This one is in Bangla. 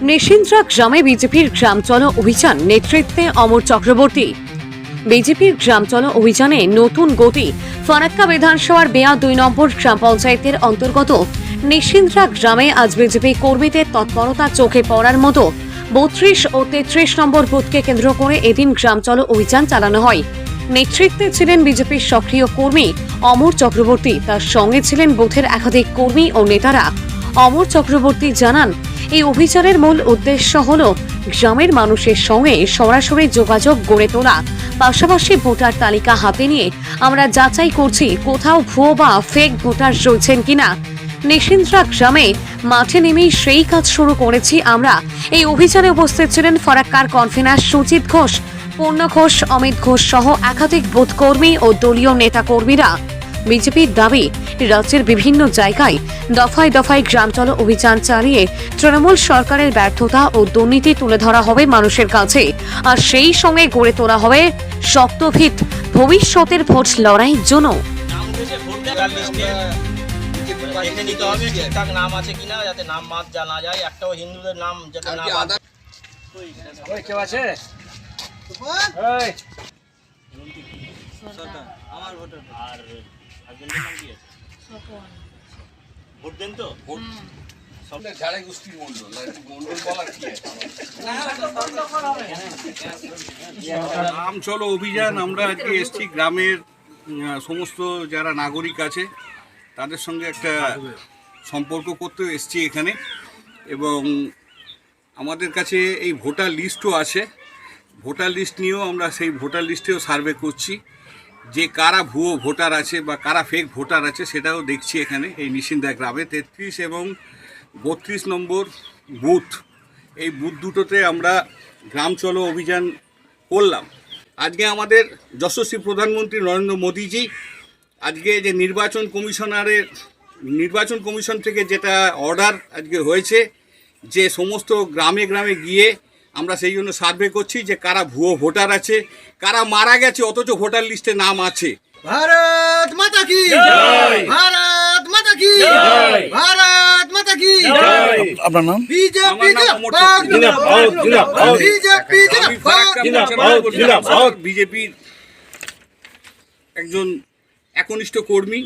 নিশিন্দ্রা গ্রামে বিজেপির গ্রাম চলো অভিযান নেতৃত্বে অমর চক্রবর্তী। বিজেপির গ্রাম চলো অভিযানে নতুন গতি। ফারাক্কা বিধানসভার বেয়া দুই নম্বর গ্রাম পঞ্চায়েতের অন্তর্গত নিশিন্দ্রা গ্রামে আজ বিজেপি কর্মীদের তৎপরতা চোখে পড়ার মতো বত্রিশ ও তেত্রিশ নম্বর বুথকে কেন্দ্র করে এদিন গ্রাম চলো অভিযান চালানো হয়। নেতৃত্বে ছিলেন বিজেপির সক্রিয় কর্মী অমর চক্রবর্তী। তার সঙ্গে ছিলেন বুথের একাধিক কর্মী ও নেতারা। অমর চক্রবর্তী জানান এই অভিযানের মূল উদ্দেশ্য হল গ্রামের মানুষের সঙ্গে সরাসরি যোগাযোগ গড়ে তোলা। পাশাপাশি ভোটার তালিকা হাতে নিয়ে আমরা যাচাই করছি কোথাও ভুয়ো বা ফেক ভোটার রয়েছেন কিনা। নিশিন্দ্রা গ্রামে মাঠে নেমেই সেই কাজ শুরু করেছি আমরা। এই অভিযানে উপস্থিত ছিলেন ফরাক্কার কনভেনার সুজিত ঘোষ, পূর্ণ ঘোষ, অমিত ঘোষ সহ একাধিক বোধকর্মী ও দলীয় নেতা কর্মীরা বিজেপির দাবি, রাজ্যের বিভিন্ন জায়গায় দফায় দফায় গ্রাম চলো অভিযান চালিয়ে তৃণমূল সরকারের ব্যর্থতা ও দুর্নীতি তুলে ধরা হবে মানুষের কাছে। আর সেই সঙ্গে গড়ে তোলা হবে শক্তভিত ভবিষ্যতের ভোট লড়াইয়ের জন্য। আমার ভোটার আর হাজবেন্ডের নাম কি আছে? ভোট দেন তো? ঝাড়ে গোষ্ঠীর মন্ডল মন্ডল বলার কি নাম চলো অভিযান আমরা আজকে এসছি গ্রামের সমস্ত যারা নাগরিক আছে তাদের সঙ্গে একটা সম্পর্ক করতে এসছি এখানে। এবং আমাদের কাছে এই ভোটার লিস্টও আছে। ভোটার লিস্ট নিয়েও আমরা সেই ভোটার লিস্টেও সার্ভে করছি। যে কারা ভুয়ো ভোটার আছে বা কারা ফেক ভোটার আছে সেটাও দেখছি এখানে, এই নিশিন্দা গ্রামে। তেত্রিশ এবং বত্রিশ নম্বর বুথ, এই বুথ দুটোতে আমরা গ্রাম চলো অভিযান করলাম। আজকে আমাদের যশস্বী প্রধানমন্ত্রী নরেন্দ্র মোদীজি, আজকে যে নির্বাচন কমিশনারের, নির্বাচন কমিশন থেকে যেটা অর্ডার আজকে হয়েছে, যে সমস্ত গ্রামে গ্রামে গিয়ে আমরা সেই জন্য সার্ভে করছি যে কারা ভুয়ো ভোটার আছে কারা মারা গেছে অথচ ভোটার লিস্টে নাম আছে। ভারত মাতা কি? ভারত মাতা কি? ভারত মাতা কি? আপনার নাম? বিজেপি বিজেপি বিজেপির একজন একনিষ্ঠ কর্মী।